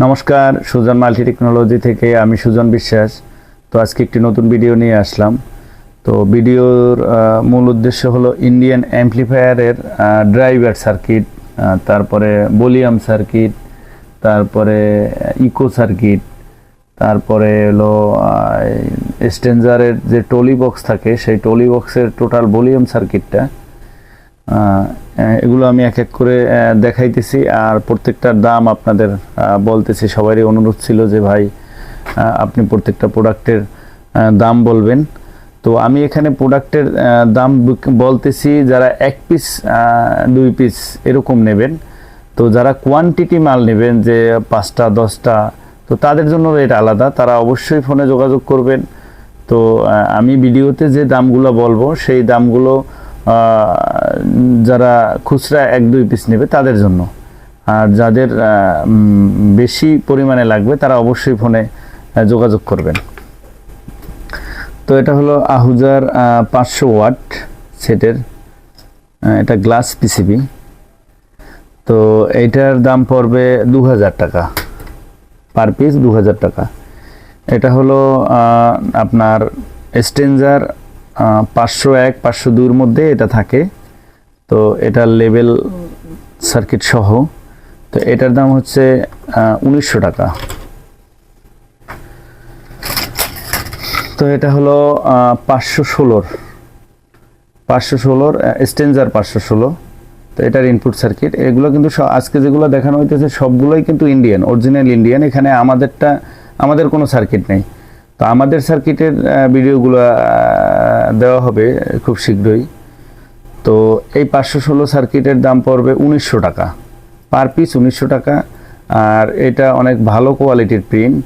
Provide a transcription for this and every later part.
নমস্কার, Sujan multi technology থেকে আমি সুজন বিশ্বাস। তো আজকে একটি নতুন ভিডিও নিয়ে আসলাম। তো ভিডিওর মূল উদ্দেশ্য হলো ইন্ডিয়ান অ্যাম্পলিফায়ারের ড্রাইভার সার্কিট তারপরে বলিয়াম সার্কিট তারপরে ইকো সার্কিট তারপরে হলো স্টেঞ্জারের যে টলি বক্স থাকে, সেই টলি বক্সের টোটাল ভলিউম সার্কিটটা এগুলো আমি এক এক করে দেখাইতেছি। আর প্রত্যেকটার দাম আপনাদের বলতেছি। সবারই অনুরোধ ছিল যে, ভাই আপনি প্রত্যেকটা প্রোডাক্টের দাম বলবেন। তো আমি এখানে প্রোডাক্টের দাম বলতেছি, যারা এক পিস দুই পিস এরকম নেবেন, তো যারা কোয়ান্টিটি মাল নেবেন, যে পাঁচটা, দশটা, তো তাদের জন্য রেট আলাদা। তারা অবশ্যই ফোনে যোগাযোগ করবেন। তো আমি ভিডিওতে যে দামগুলো বলব, সেই দামগুলো যারা খুচরা এক দুই পিস নেবে তাদের জন্য। আর যাদের বেশি পরিমাণে লাগবে তারা অবশ্যই ফোনে যোগাযোগ করবেন। তো এটা হলো আহুজার পাঁচশো ওয়াট সেটের এটা গ্লাস পিসিবি। তো এইটার দাম পড়বে দু হাজার টাকা। পার পিস দু হাজার টাকা। এটা হলো আপনার স্টেঞ্জার পাঁচশো এক, পাঁচশো দুইয়ের মধ্যে এটা থাকে। তো এটার লেভেল সার্কিট সহ। তো এটার দাম হচ্ছে উনিশশো টাকা। তো এটা হলো পাঁচশো ষোলোর। পাঁচশো ষোলোর স্টেঞ্জার পাঁচশো ষোলো। তো এটার ইনপুট সার্কিট এগুলো কিন্তু আজকে যেগুলো দেখানো হইতেছে সবগুলোই কিন্তু ইন্ডিয়ান অরিজিনাল ইন্ডিয়ান এখানে আমাদেরটা, আমাদের কোনো সার্কিট নেই। তো আমাদের সার্কিটের ভিডিওগুলো দেওয়া হবে খুব শীঘ্রই। তো এই পাঁচশো ষোলো সার্কিটের দাম পড়বে উনিশশো টাকা। পার পিস উনিশশো টাকা। আর এটা অনেক ভালো কোয়ালিটির প্রিন্ট।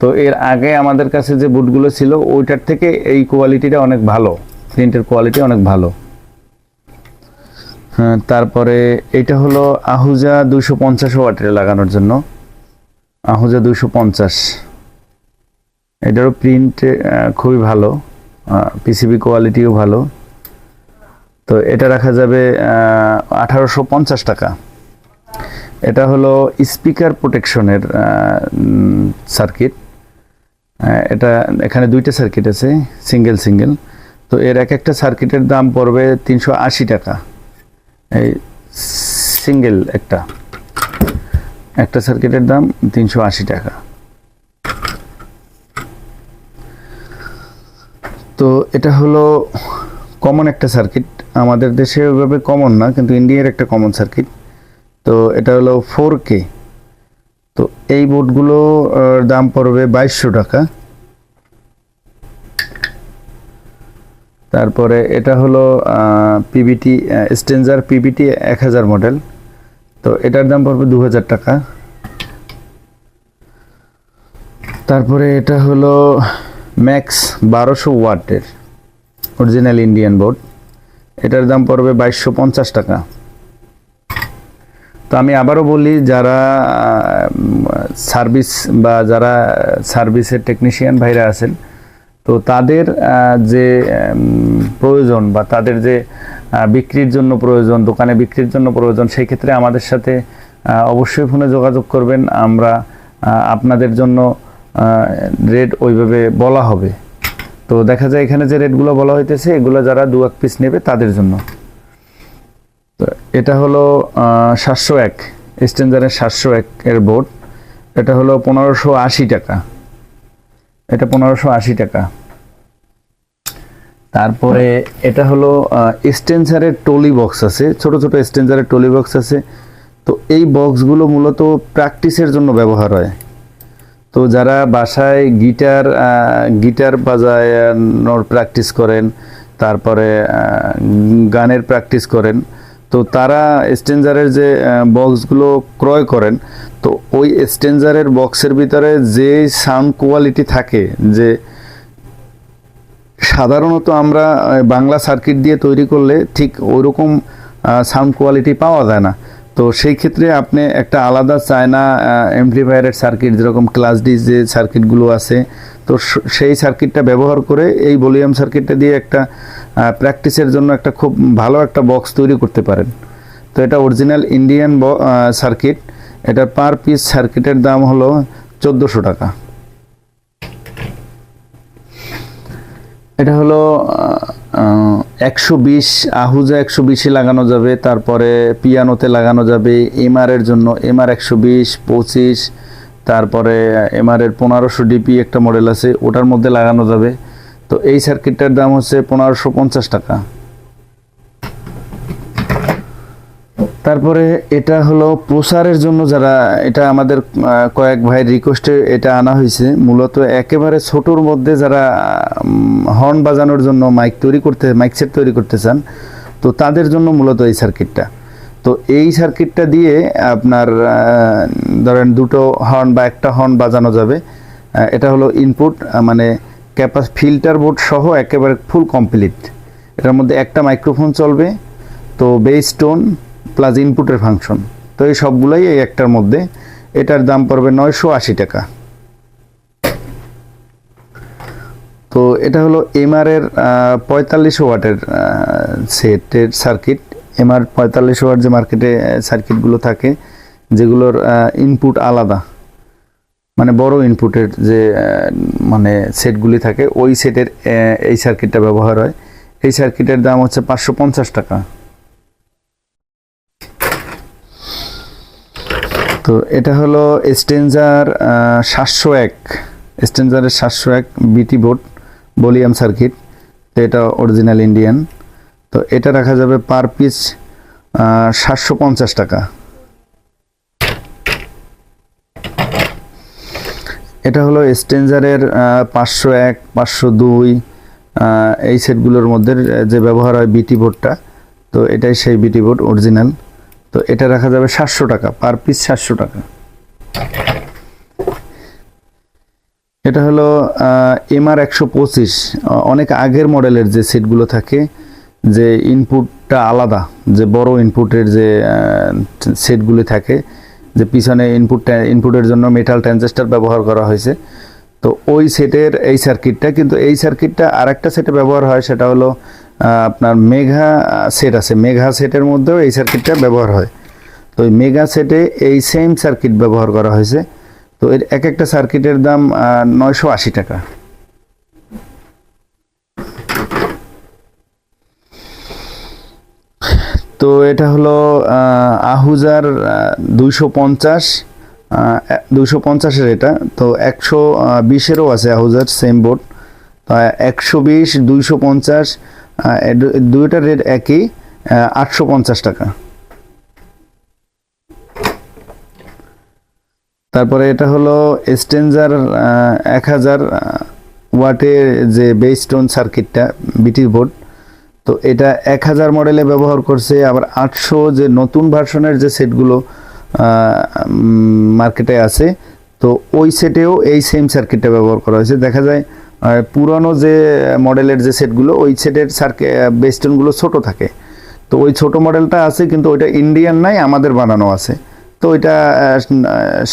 তো এর আগে আমাদের কাছে যে বুটগুলো ছিল, ওইটার থেকে এই কোয়ালিটিটা অনেক ভালো। প্রিন্টের কোয়ালিটি অনেক ভালো। হ্যাঁ তারপরে এটা হলো আহুজা দুশো পঞ্চাশ ওয়াটের লাগানোর জন্য। আহুজা দুশো পঞ্চাশ। এটারও প্রিন্ট খুবই ভালো। পিসিবি কোয়ালিটিও ভালো। তো এটা রাখা যাবে আঠারোশো পঞ্চাশ টাকা। এটা হলো স্পিকার প্রোটেকশনের সার্কিট এটা এখানে দুইটা সার্কিট আছে সিঙ্গেল সিঙ্গেল তো এর এক একটা সার্কিটের দাম পড়বে তিনশো আশি টাকা। এই সিঙ্গেল একটা। একটা সার্কিটের দাম তিনশো আশি টাকা। তো এটা হলো কমন একটা সার্কিট আমাদের দেশে ওইভাবে কমন না, কিন্তু ইন্ডিয়ার একটা কমন সার্কিট তো এটা হলো ফোর কে তো এই বোর্ডগুলো দাম পড়বে বাইশশো টাকা। তারপরে এটা হলো পিবিটি স্টেঞ্জার পিবিটি এক হাজার মডেল তো এটার দাম পড়বে দু হাজার টাকা। তারপরে এটা হলো ম্যাক্স বারোশো ওয়াটের অরিজিনাল ইন্ডিয়ান বোর্ড এটার দাম পড়বে বাইশশো পঞ্চাশ টাকা। তো আমি আবারও বলি, যারা সার্ভিস বা যারা সার্ভিসের টেকনিশিয়ান ভাইরা আছেন, তো তাদের যে প্রয়োজন বা তাদের যে বিক্রির জন্য প্রয়োজন, দোকানে বিক্রির জন্য প্রয়োজন, সেই ক্ষেত্রে আমাদের সাথে অবশ্যই ফোনে যোগাযোগ করবেন। আমরা আপনাদের জন্য রেট ওইভাবে বলা হবে। তো দেখা যায় এখানে যে রেটগুলো বলা হইতেছে, এগুলো যারা দু এক পিস নেবে তাদের জন্য। তো এটা হলো সাতশো এক স্টেঞ্জারের সাতশো এক এর বোর্ড এটা হলো পনেরোশো আশি টাকা। এটা পনেরোশো আশি টাকা। তারপরে এটা হলো স্টেঞ্জারের টলি বক্স আছে। ছোট ছোট স্টেঞ্জারের টলি বক্স আছে। তো এই বক্সগুলো মূলত প্র্যাকটিসের জন্য ব্যবহার হয়। তো যারা বাসায় গিটার গিটার বাজানোর প্র্যাকটিস করেন, তারপরে গানের প্র্যাকটিস করেন, তো তারা স্টেঞ্জারের যে বক্সগুলো ক্রয় করেন, তো ওই স্টেঞ্জারের বক্সের ভিতরে যে সাউন্ড কোয়ালিটি থাকে, যে সাধারণত আমরা বাংলা সার্কিট দিয়ে তৈরি করলে ঠিক ওইরকম সাউন্ড কোয়ালিটি পাওয়া যায় না। তো সেই ক্ষেত্রে আপনি একটা আলাদা চায়না এমপ্লিফায়ারের সার্কিট যেরকম ক্লাস ডি যে সার্কিটগুলো আছে, তো সেই সার্কিটটা ব্যবহার করে এই ভলিউম সার্কিটটা দিয়ে একটা প্র্যাকটিসের জন্য একটা খুব ভালো একটা বক্স তৈরি করতে পারেন। তো এটা অরিজিনাল ইন্ডিয়ান সার্কিট এটা পার পিস সার্কিটের দাম হলো চোদ্দোশো টাকা। এটা হলো একশো বিশ, আহুজা একশো বিশে লাগানো যাবে, তারপরে পিয়ানোতে লাগানো যাবে এমআরের জন্য এমআর একশো বিশ, পঁচিশ, তারপরে এমআরের পনেরোশো ডিপি একটা মডেল আছে, ওটার মধ্যে লাগানো যাবে। তো এই সার্কিটটার দাম হচ্ছে পনেরোশো পঞ্চাশ টাকা। তারপরে এটা হলো প্রসারের জন্য যারা এটা আমাদের কয়েক ভাইয়ের রিকোয়েস্টে এটা আনা হয়েছে। মূলত একেবারে ছোটোর মধ্যে যারা হর্ন বাজানোর জন্য মাইক তৈরি করতে মাইক সেট তৈরি করতে চান, তো তাদের জন্য মূলত এই সার্কিটটা তো এই সার্কিটটা দিয়ে আপনার ধরেন দুটো হর্ন বা একটা হর্ন বাজানো যাবে। এটা হলো ইনপুট মানে ক্যাপাস ফিল্টার বোর্ড সহ একেবারে ফুল কমপ্লিট এটার মধ্যে একটা মাইক্রোফোন চলবে, তো বেস টোন প্লাস ইনপুটের ফাংশন তো এই সবগুলোই এই একটার মধ্যে, এটার দাম পড়বে নয়শো আশি টাকা। তো এটা হলো এমআর এর পঁয়তাল্লিশ ওয়াটের সেটের সার্কিট এমআর পঁয়তাল্লিশ ওয়াট যে মার্কেটে সার্কিটগুলো থাকে, যেগুলোর ইনপুট আলাদা। মানে বড় ইনপুটের যে মানে সেটগুলি থাকে, ওই সেটের এই সার্কিটটা ব্যবহার হয়। এই সার্কিটের দাম হচ্ছে পাঁচশো পঞ্চাশ টাকা। তো এটা হলো স্টেঞ্জার সাতশো এক। স্টেঞ্জারের সাতশো এক বিটি বোর্ড বলিয়াম সার্কিট তো এটা অরিজিনাল ইন্ডিয়ান তো এটা রাখা যাবে পার পিস সাতশো পঞ্চাশ টাকা। এটা হলো স্টেঞ্জারের পাঁচশো এক, পাঁচশো দুই এই সেটগুলোর মধ্যে যে ব্যবহার হয় বিটি বোর্ডটা তো এটাই সেই বিটি বোর্ড অরিজিনাল তো এটা রাখা যাবে সাতশো টাকা, পার পিস সাতশো টাকা। এটা হলো এমআর একশো পঁচিশ। অনেক আগের মডেলের যে সেটগুলো থাকে, যে ইনপুটটা আলাদা, যে বড় ইনপুটের যে সেটগুলি থাকে, যে পিছনে ইনপুট ইনপুটের জন্য মেটাল ট্রানজিস্টার ব্যবহার করা হয়েছে। তো ওই সেটের এই সার্কিটটা কিন্তু এই সার্কিটটা আরেকটা সেটে ব্যবহার হয়, সেটা হলো আপনার মেঘা সেট আছে। মেঘা সেটের মধ্যেও এই সার্কিটটা ব্যবহার হয়। তো ওই মেগা সেটে এই সেম সার্কিট ব্যবহার করা হয়েছে। তো এর এক একটা সার্কিটের দাম নয়শো আশি টাকা। তো এটা হলো আহুজার দুইশো পঞ্চাশ দুইশো পঞ্চাশের এটা। তো একশো বিশেরও আছে আহুজার সেম বোর্ড একশো বিশ, দুইশো পঞ্চাশ দুইটার রেট একই আটশো পঞ্চাশ টাকা। তারপরে এটা হলো স্টেঞ্জার এক হাজার ওয়াটের যে বেস্টোন সার্কিটটা বিটির বোর্ড তো এটা এক হাজার মডেলে ব্যবহার করছে। আবার আটশো যে নতুন ভার্সনের যে সেটগুলো মার্কেটে আছে, তো ওই সেটেও এই সেম সার্কিটটা ব্যবহার করা হয়েছে। দেখা যায় পুরনো যে মডেলের যে সেটগুলো ওই সেটের সার্কি বেস্টনগুলো ছোট থাকে। তো ওই ছোট মডেলটা আছে, কিন্তু ওইটা ইন্ডিয়ান নাই, আমাদের বানানো আছে। তো ওইটা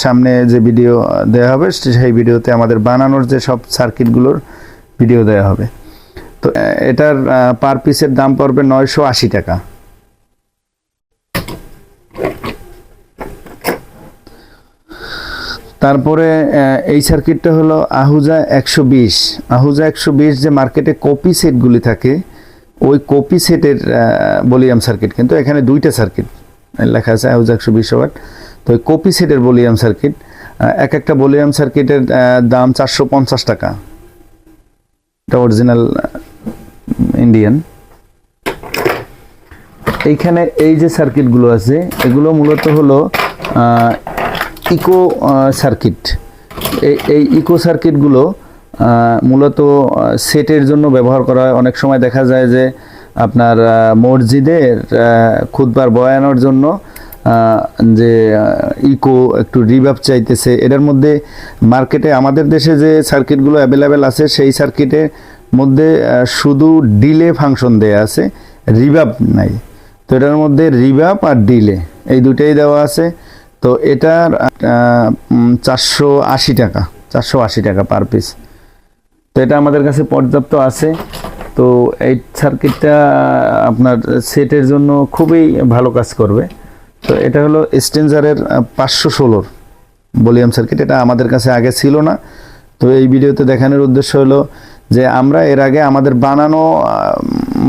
সামনে যে ভিডিও দেওয়া হবে সেই ভিডিওতে আমাদের বানানোর যে সব সার্কিটগুলোর ভিডিও দেওয়া হবে। তো এটার পার পিসের দাম পড়বে নয়শো আশি টাকা। তারপরে এই সার্কিটটা হলো আহুজা একশো বিশ। আহুজা একশো বিশ যে মার্কেটে কপি সেটগুলি থাকে, ওই কপি সেটের বলিয়াম সার্কিট কিন্তু এখানে দুইটা সার্কিট লেখা আছে আহুজা একশো বিশ ওয়াট তো ওই কপি সেটের বলিয়াম সার্কিট এক একটা বলিয়াম সার্কিটের দাম চারশো পঞ্চাশ টাকা। এটা অরিজিনাল ইন্ডিয়ান এইখানে এই যে সার্কিটগুলো আছে, এগুলো মূলত হলো ইকো সার্কিট এই এই ইকো সার্কিটগুলো মূলত সেটের জন্য ব্যবহার করা হয়। অনেক সময় দেখা যায় যে, আপনার মসজিদের খুদবার বয়ানোর জন্য যে ইকো একটু রিভাব চাইতেছে। এটার মধ্যে মার্কেটে আমাদের দেশে যে সার্কিটগুলো অ্যাভেলেবেল আছে, সেই সার্কিটের মধ্যে শুধু ডিলে ফাংশন দেয়া আছে রিভাব নাই। তো এটার মধ্যে রিভাব আর ডিলে এই দুটাই দেওয়া আছে। তো এটার চারশো আশি টাকা, চারশো আশি টাকা পার পিস তো এটা আমাদের কাছে পর্যাপ্ত আছে। তো এই সার্কিটটা আপনার সেটের জন্য খুবই ভালো কাজ করবে। তো এটা হলো স্টেঞ্জারের পাঁচশো ষোলোর ভলিউম সার্কিট এটা আমাদের কাছে আগে ছিল না। তো এই ভিডিওতে দেখানোর উদ্দেশ্য হলো যে আমরা এর আগে আমাদের বানানো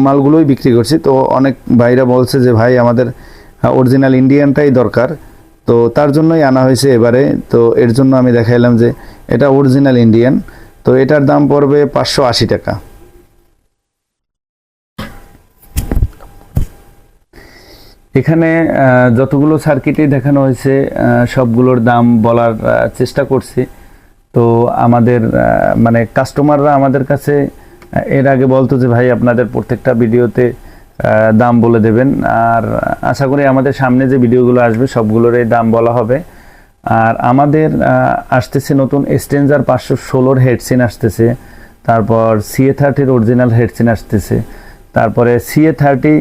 মালগুলোই বিক্রি করছি। তো অনেক ভাইরা বলছে যে, ভাই, আমাদের অরিজিনাল ইন্ডিয়ানটাই দরকার। তো তার জন্যই আনা হয়েছে এবারে। তো এর জন্য আমি দেখাইলাম যে এটা অরিজিনাল ইন্ডিয়ান তো এটার দাম পড়বে পাঁচশো আশি টাকা। এখানে যতগুলো সার্কিটই দেখানো হয়েছে সবগুলোর দাম বলার চেষ্টা করছি। তো আমাদের মানে কাস্টমাররা আমাদের কাছে এর আগে বলতো যে, ভাই, আপনাদের প্রত্যেকটা ভিডিওতে দাম বলে দেবেন। আর আশা করি আমাদের সামনে যে ভিডিওগুলো আসবে, সবগুলোরই দাম বলা হবে। আর আমাদের আসতেছে নতুন স্টেঞ্জার পাঁচশো ষোলোর হেডসিন আসতেছে। তারপর সিএ থার্টির অরিজিনাল হেডসিন আসতেছে। তারপরে সিএ থার্টি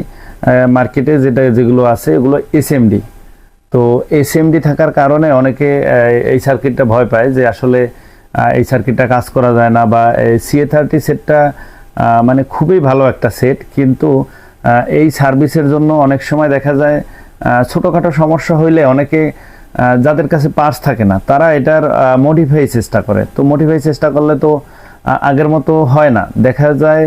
মার্কেটে যেটা, যেগুলো আছে, এগুলো এসএমডি তো এসএমডি থাকার কারণে অনেকে এই সার্কিটটা ভয় পায় যে আসলে এই সার্কিটটা কাজ করা যায় না বা সিএ থার্টি সেটটা মানে খুবই ভালো একটা সেট কিন্তু এই সার্ভিসের জন্য অনেক সময় দেখা যায় ছোটোখাটো সমস্যা হইলে অনেকে যাদের কাছে পার্স থাকে না, তারা এটার মডিফাই চেষ্টা করে। তো মডিফাই চেষ্টা করলে তো আগের মতো হয় না। দেখা যায়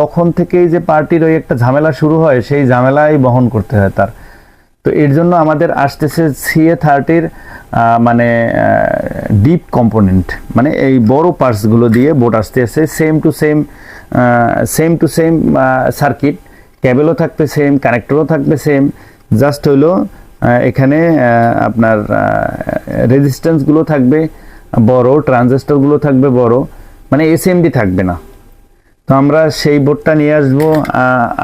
তখন থেকেই যে পার্টির ওই একটা ঝামেলা শুরু হয়, সেই ঝামেলাই বহন করতে হয় তার। তো এর জন্য আমাদের আসতেছে সিএ থার্টির মানে ডিপ কম্পোনেন্ট মানে এই বড় পার্টসগুলো দিয়ে বোর্ড আসতে আসতেছে same to same same to same circuit ক্যাবেলও থাকবে সেম কানেক্টরও থাকবে সেম জাস্ট হইল এখানে আপনার রেজিস্ট্যান্সগুলো থাকবে, বড় ট্রানজিস্টরগুলো থাকবে বড় মানে এসএমডি থাকবে না। তো আমরা সেই বোর্ডটা নিয়ে আসব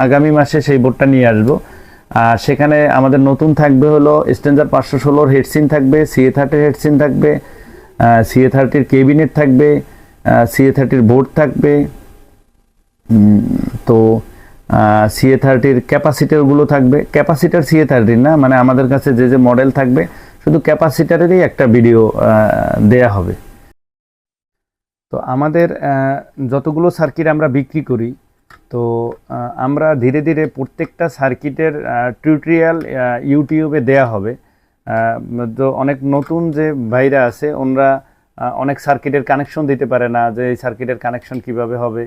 আগামী মাসে সেই বোর্ডটা নিয়ে আসব। আর সেখানে আমাদের নতুন থাকবে হলো স্ট্যান্ডার পাঁচশো ষোলোর হেডসিন থাকবে সিএ থার্টির হেডসিন থাকবে সিএ থার্টির কেবিনেট থাকবে সিএ থার্টির বোর্ড থাকবে। তো সিএ থার্টির ক্যাপাসিটারগুলো থাকবে। ক্যাপাসিটার সিএ থার্টির না মানে আমাদের কাছে যে যে মডেল থাকবে, শুধু ক্যাপাসিটারেরই একটা ভিডিও দেয়া হবে। তো আমাদের যতগুলো সার্কিট আমরা বিক্রি করি, তো আমরা ধীরে ধীরে প্রত্যেকটা সার্কিটের টিউটোরিয়াল ইউটিউবে দেয়া হবে। তো অনেক নতুন যে ভাইরা আছে, ওনরা অনেক সার্কিটের কানেকশন দিতে পারে না যে এই সার্কিটের কানেকশন কীভাবে হবে।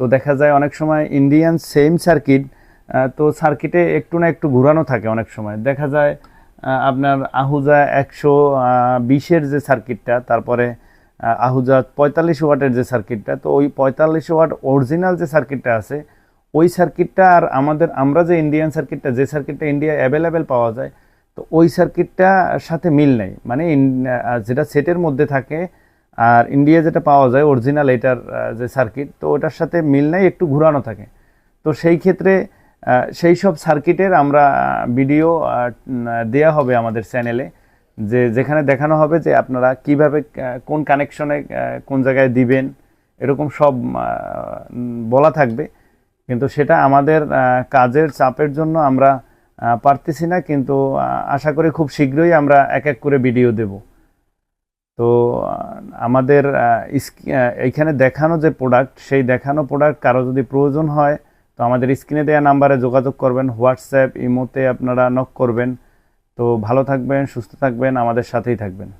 তো দেখা যায় অনেক সময় ইন্ডিয়ান সেম সার্কিট তো সার্কিটে একটু না একটু ঘুরানো থাকে অনেক সময়। দেখা যায় আপনার আহুজা একশো বিশের যে সার্কিটটা তারপরে আহ, আহুজা পঁয়তাল্লিশ ওয়াটের যে সার্কিটটা তো ওই পঁয়তাল্লিশ ওয়াট অরিজিনাল যে সার্কিটটা আছে ওই সার্কিটটা আর আমাদের আমরা যে ইন্ডিয়ান সার্কিটটা যে সার্কিটটা ইন্ডিয়া অ্যাভেলেবেল পাওয়া যায় তো ওই সার্কিটটার সাথে মিল নেই। মানে যেটা সেটের মধ্যে থাকে আর ইন্ডিয়া যেটা পাওয়া যায় অরিজিনাল এটার যে সার্কিট তো ওটার সাথে মিল নেই, একটু ঘুরানো থাকে। তো সেই ক্ষেত্রে সেই সব সার্কিটের আমরা ভিডিও দেয়া হবে আমাদের চ্যানেলে যে যেখানে দেখানো হবে যে আপনারা কীভাবে কোন কানেকশনে কোন জায়গায় দিবেন, এরকম সব বলা থাকবে। কিন্তু সেটা আমাদের কাজের চাপের জন্য আমরা পারতেছি না, কিন্তু আশা করি খুব শীঘ্রই আমরা এক এক করে ভিডিও দেব। তো, আমাদের এইখানে দেখানো যে প্রোডাক্ট সেই দেখানো প্রোডাক্ট কারও যদি প্রয়োজন হয়, তো আমাদের স্ক্রিনে দেওয়া নাম্বারে যোগাযোগ করবেন, হোয়াটসঅ্যাপ, ইমোতে আপনারা নক করবেন। তো ভালো থাকবেন, সুস্থ থাকবেন, আমাদের সাথেই থাকবেন।